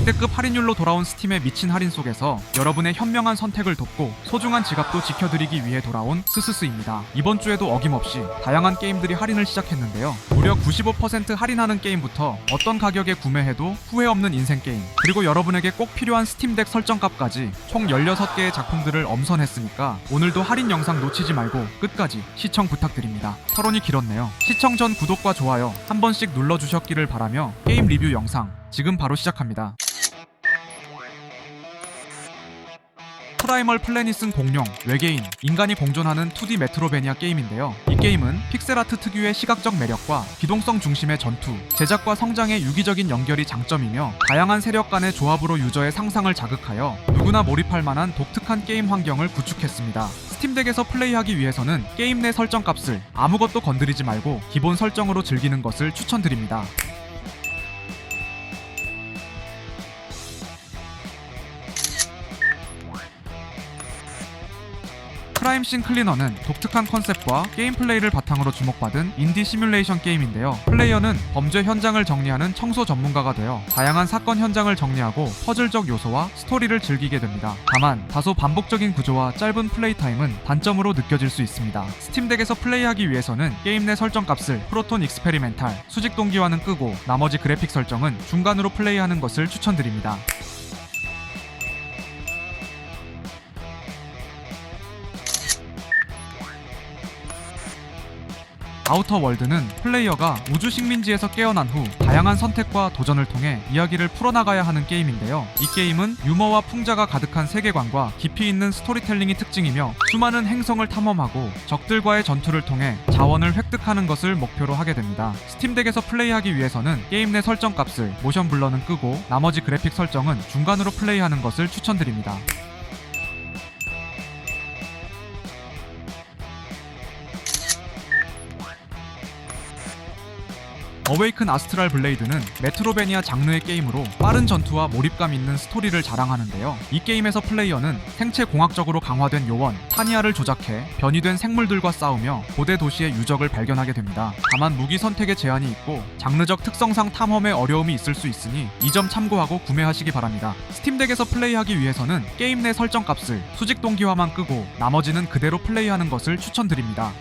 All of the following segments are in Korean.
역대급 할인율로 돌아온 스팀의 미친 할인 속에서 여러분의 현명한 선택을 돕고 소중한 지갑도 지켜드리기 위해 돌아온 스스스입니다. 이번 주에도 어김없이 다양한 게임들이 할인을 시작했는데요. 무려 95% 할인하는 게임부터 어떤 가격에 구매해도 후회 없는 인생 게임 그리고 여러분에게 꼭 필요한 스팀덱 설정값까지 총 16개의 작품들을 엄선했으니까 오늘도 할인 영상 놓치지 말고 끝까지 시청 부탁드립니다. 토론이 길었네요. 시청 전 구독과 좋아요 한 번씩 눌러주셨기를 바라며 게임 리뷰 영상 지금 바로 시작합니다. 프라이멀 플래닛은 공룡, 외계인, 인간이 공존하는 2D 메트로베니아 게임인데요. 이 게임은 픽셀아트 특유의 시각적 매력과 기동성 중심의 전투, 제작과 성장의 유기적인 연결이 장점이며 다양한 세력 간의 조합으로 유저의 상상을 자극하여 누구나 몰입할 만한 독특한 게임 환경을 구축했습니다. 스팀덱에서 플레이하기 위해서는 게임 내 설정 값을 아무것도 건드리지 말고 기본 설정으로 즐기는 것을 추천드립니다. 크라임씬 클리너는 독특한 컨셉과 게임 플레이를 바탕으로 주목받은 인디 시뮬레이션 게임인데요. 플레이어는 범죄 현장을 정리하는 청소 전문가가 되어 다양한 사건 현장을 정리하고 퍼즐적 요소와 스토리를 즐기게 됩니다. 다만 다소 반복적인 구조와 짧은 플레이 타임은 단점으로 느껴질 수 있습니다. 스팀덱에서 플레이하기 위해서는 게임 내 설정 값을 프로톤 익스페리멘탈, 수직 동기화는 끄고 나머지 그래픽 설정은 중간으로 플레이하는 것을 추천드립니다. 아우터 월드는 플레이어가 우주 식민지에서 깨어난 후 다양한 선택과 도전을 통해 이야기를 풀어나가야 하는 게임인데요. 이 게임은 유머와 풍자가 가득한 세계관과 깊이 있는 스토리텔링이 특징이며 수많은 행성을 탐험하고 적들과의 전투를 통해 자원을 획득하는 것을 목표로 하게 됩니다. 스팀덱에서 플레이하기 위해서는 게임 내 설정 값을 모션 블러는 끄고 나머지 그래픽 설정은 중간으로 플레이하는 것을 추천드립니다. 어웨이큰 아스트랄 블레이드는 메트로베니아 장르의 게임으로 빠른 전투와 몰입감 있는 스토리를 자랑하는데요. 이 게임에서 플레이어는 생체 공학적으로 강화된 요원 타니아를 조작해 변이된 생물들과 싸우며 고대 도시의 유적을 발견하게 됩니다. 다만 무기 선택에 제한이 있고 장르적 특성상 탐험에 어려움이 있을 수 있으니 이 점 참고하고 구매하시기 바랍니다. 스팀덱에서 플레이하기 위해서는 게임 내 설정 값을 수직 동기화만 끄고 나머지는 그대로 플레이하는 것을 추천드립니다.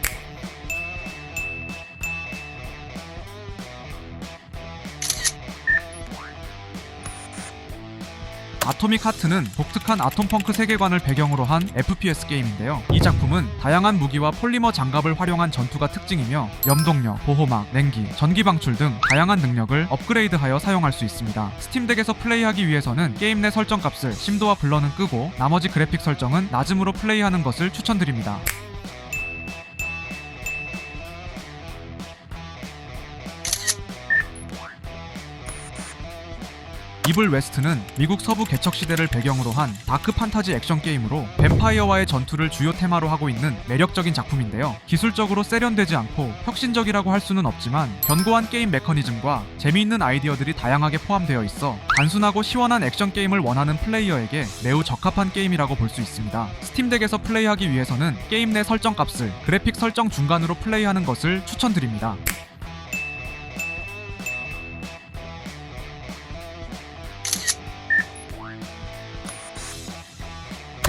아토믹 하트는 독특한 아톰펑크 세계관을 배경으로 한 FPS 게임인데요. 이 작품은 다양한 무기와 폴리머 장갑을 활용한 전투가 특징이며 염동력, 보호막, 냉기, 전기 방출 등 다양한 능력을 업그레이드하여 사용할 수 있습니다. 스팀덱에서 플레이하기 위해서는 게임 내 설정 값을 심도와 블러는 끄고 나머지 그래픽 설정은 낮음으로 플레이하는 것을 추천드립니다. 이블 웨스트는 미국 서부 개척 시대를 배경으로 한 다크 판타지 액션 게임으로 뱀파이어와의 전투를 주요 테마로 하고 있는 매력적인 작품인데요. 기술적으로 세련되지 않고 혁신적이라고 할 수는 없지만 견고한 게임 메커니즘과 재미있는 아이디어들이 다양하게 포함되어 있어 단순하고 시원한 액션 게임을 원하는 플레이어에게 매우 적합한 게임이라고 볼 수 있습니다. 스팀덱에서 플레이하기 위해서는 게임 내 설정 값을 그래픽 설정 중간으로 플레이하는 것을 추천드립니다.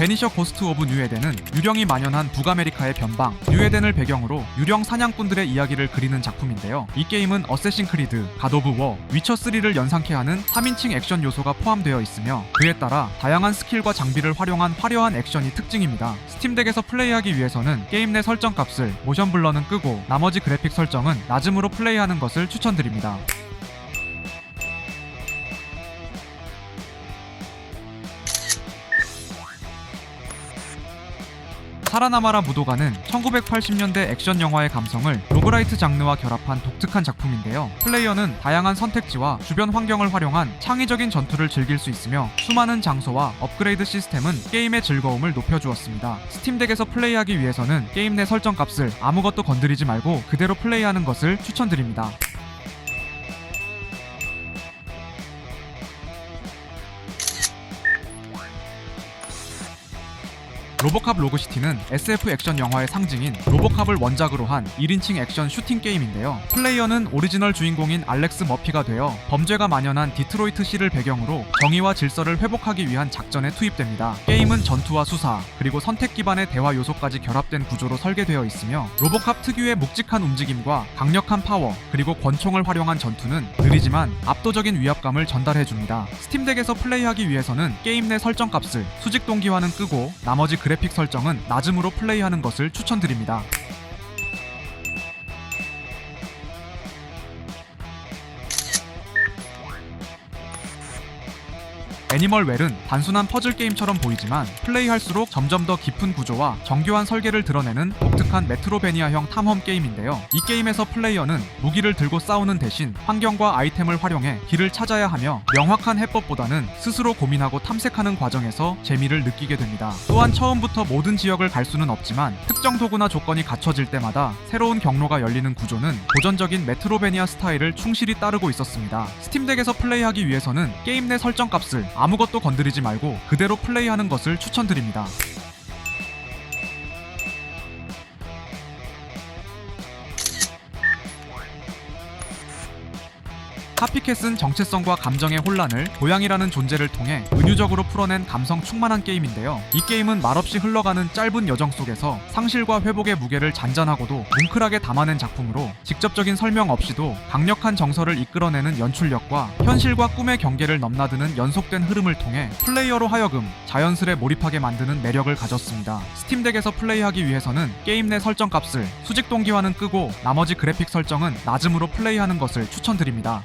베니셔 고스트 오브 뉴에덴은 유령이 만연한 북아메리카의 변방 뉴에덴을 배경으로 유령 사냥꾼들의 이야기를 그리는 작품인데요. 이 게임은 어쌔신 크리드, 갓 오브 워, 위쳐 3를 연상케 하는 3인칭 액션 요소가 포함되어 있으며 그에 따라 다양한 스킬과 장비를 활용한 화려한 액션이 특징입니다. 스팀덱에서 플레이하기 위해서는 게임 내 설정 값을 모션 블러는 끄고 나머지 그래픽 설정은 낮음으로 플레이하는 것을 추천드립니다. 살아남아라 무도가는 1980년대 액션 영화의 감성을 로그라이트 장르와 결합한 독특한 작품인데요. 플레이어는 다양한 선택지와 주변 환경을 활용한 창의적인 전투를 즐길 수 있으며 수많은 장소와 업그레이드 시스템은 게임의 즐거움을 높여주었습니다. 스팀덱에서 플레이하기 위해서는 게임 내 설정 값을 아무것도 건드리지 말고 그대로 플레이하는 것을 추천드립니다. 로보캅 로그시티는 SF 액션 영화의 상징인 로보캅을 원작으로 한 1인칭 액션 슈팅 게임인데요. 플레이어는 오리지널 주인공인 알렉스 머피가 되어 범죄가 만연한 디트로이트시를 배경으로 정의와 질서를 회복하기 위한 작전에 투입됩니다. 게임은 전투와 수사, 그리고 선택 기반의 대화 요소까지 결합된 구조로 설계되어 있으며 로보캅 특유의 묵직한 움직임과 강력한 파워, 그리고 권총을 활용한 전투는 느리지만 압도적인 위압감을 전달해줍니다. 스팀덱에서 플레이하기 위해서는 게임 내 설정 값을 수직 동기화는 끄고 나머지 그 래픽 설정은 낮음으로 플레이하는 것을 추천드립니다. 애니멀 웰은 단순한 퍼즐 게임처럼 보이지만 플레이할수록 점점 더 깊은 구조와 정교한 설계를 드러내는 독특한 메트로베니아형 탐험 게임인데요. 이 게임에서 플레이어는 무기를 들고 싸우는 대신 환경과 아이템을 활용해 길을 찾아야 하며 명확한 해법보다는 스스로 고민하고 탐색하는 과정에서 재미를 느끼게 됩니다. 또한 처음부터 모든 지역을 갈 수는 없지만 특정 도구나 조건이 갖춰질 때마다 새로운 경로가 열리는 구조는 고전적인 메트로베니아 스타일을 충실히 따르고 있었습니다. 스팀덱에서 플레이하기 위해서는 게임 내 설정 값을 아무것도 건드리지 말고 그대로 플레이하는 것을 추천드립니다. 카피캣은 정체성과 감정의 혼란을 고양이라는 존재를 통해 은유적으로 풀어낸 감성 충만한 게임인데요. 이 게임은 말없이 흘러가는 짧은 여정 속에서 상실과 회복의 무게를 잔잔하고도 뭉클하게 담아낸 작품으로 직접적인 설명 없이도 강력한 정서를 이끌어내는 연출력과 현실과 꿈의 경계를 넘나드는 연속된 흐름을 통해 플레이어로 하여금 자연스레 몰입하게 만드는 매력을 가졌습니다. 스팀덱에서 플레이하기 위해서는 게임 내 설정 값을 수직 동기화는 끄고 나머지 그래픽 설정은 낮음으로 플레이하는 것을 추천드립니다.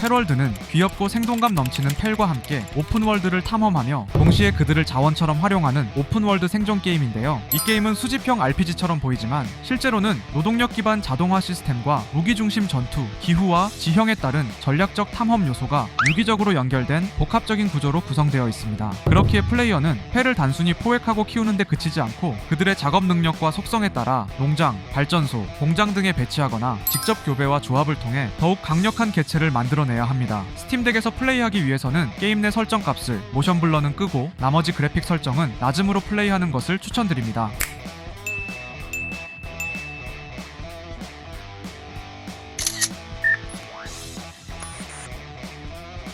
패럴드는 귀엽고 생동감 넘치는 펠과 함께 오픈월드를 탐험하며 동시에 그들을 자원처럼 활용하는 오픈월드 생존 게임인데요. 이 게임은 수집형 RPG처럼 보이지만 실제로는 노동력 기반 자동화 시스템과 무기 중심 전투, 기후와 지형에 따른 전략적 탐험 요소가 유기적으로 연결된 복합적인 구조로 구성되어 있습니다. 그렇기에 플레이어는 펠을 단순히 포획하고 키우는데 그치지 않고 그들의 작업 능력과 속성에 따라 농장, 발전소, 공장 등에 배치하거나 직접 교배와 조합을 통해 더욱 강력한 개체를 만들어내 야 합니다. 스팀덱에서 플레이하기 위해서는 게임 내 설정 값을 모션 블러는 끄고 나머지 그래픽 설정은 낮음으로 플레이하는 것을 추천드립니다.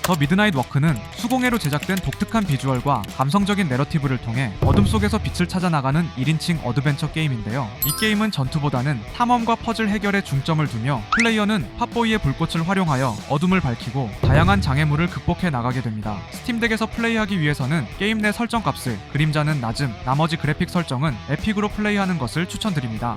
더 미드나잇 워크는 수공예로 제작된 독특한 비주얼과 감성적인 내러티브를 통해 어둠 속에서 빛을 찾아 나가는 1인칭 어드벤처 게임인데요. 이 게임은 전투보다는 탐험과 퍼즐 해결에 중점을 두며 플레이어는 팟보이의 불꽃을 활용하여 어둠을 밝히고 다양한 장애물을 극복해 나가게 됩니다. 스팀덱에서 플레이하기 위해서는 게임 내 설정 값을 그림자는 낮음, 나머지 그래픽 설정은 에픽으로 플레이하는 것을 추천드립니다.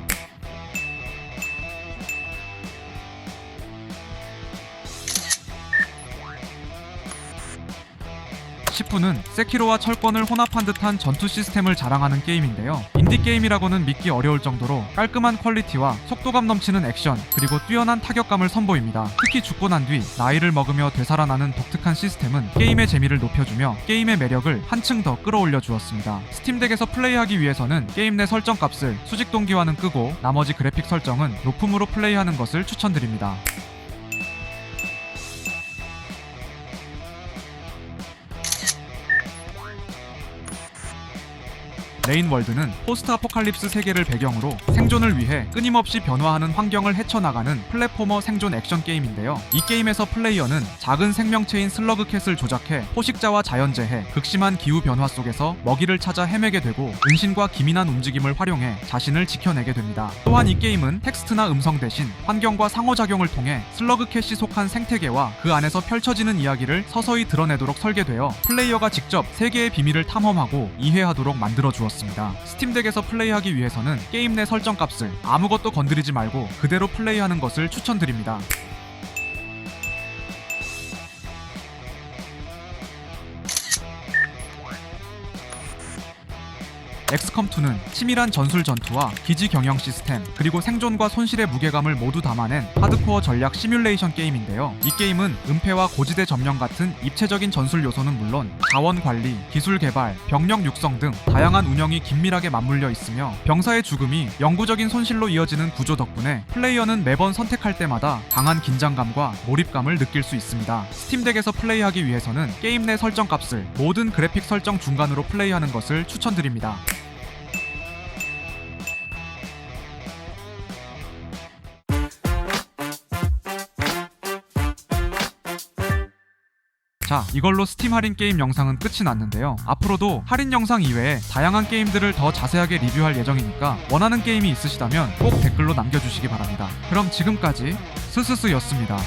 시프는 세키로와 철권을 혼합한 듯한 전투 시스템을 자랑하는 게임인데요. 인디 게임이라고는 믿기 어려울 정도로 깔끔한 퀄리티와 속도감 넘치는 액션 그리고 뛰어난 타격감을 선보입니다. 특히 죽고 난 뒤 나이를 먹으며 되살아나는 독특한 시스템은 게임의 재미를 높여주며 게임의 매력을 한층 더 끌어올려 주었습니다. 스팀덱에서 플레이하기 위해서는 게임 내 설정 값을 수직 동기화는 끄고 나머지 그래픽 설정은 높음으로 플레이하는 것을 추천드립니다. 레인월드는 포스트 아포칼립스 세계를 배경으로 생존을 위해 끊임없이 변화하는 환경을 헤쳐나가는 플랫포머 생존 액션 게임인데요. 이 게임에서 플레이어는 작은 생명체인 슬러그캣을 조작해 포식자와 자연재해, 극심한 기후 변화 속에서 먹이를 찾아 헤매게 되고 은신과 기민한 움직임을 활용해 자신을 지켜내게 됩니다. 또한 이 게임은 텍스트나 음성 대신 환경과 상호작용을 통해 슬러그캣이 속한 생태계와 그 안에서 펼쳐지는 이야기를 서서히 드러내도록 설계되어 플레이어가 직접 세계의 비밀을 탐험하고 이해하도록 만들어 주었 습니다. 스팀덱에서 플레이하기 위해서는 게임 내 설정 값을 아무것도 건드리지 말고 그대로 플레이하는 것을 추천드립니다. 엑스컴2는 치밀한 전술 전투와 기지 경영 시스템, 그리고 생존과 손실의 무게감을 모두 담아낸 하드코어 전략 시뮬레이션 게임인데요. 이 게임은 은폐와 고지대 점령 같은 입체적인 전술 요소는 물론 자원 관리, 기술 개발, 병력 육성 등 다양한 운영이 긴밀하게 맞물려 있으며 병사의 죽음이 영구적인 손실로 이어지는 구조 덕분에 플레이어는 매번 선택할 때마다 강한 긴장감과 몰입감을 느낄 수 있습니다. 스팀덱에서 플레이하기 위해서는 게임 내 설정 값을 모든 그래픽 설정 중간으로 플레이하는 것을 추천드립니다. 자, 이걸로 스팀 할인 게임 영상은 끝이 났는데요. 앞으로도 할인 영상 이외에 다양한 게임들을 더 자세하게 리뷰할 예정이니까 원하는 게임이 있으시다면 꼭 댓글로 남겨주시기 바랍니다. 그럼 지금까지 스스스였습니다.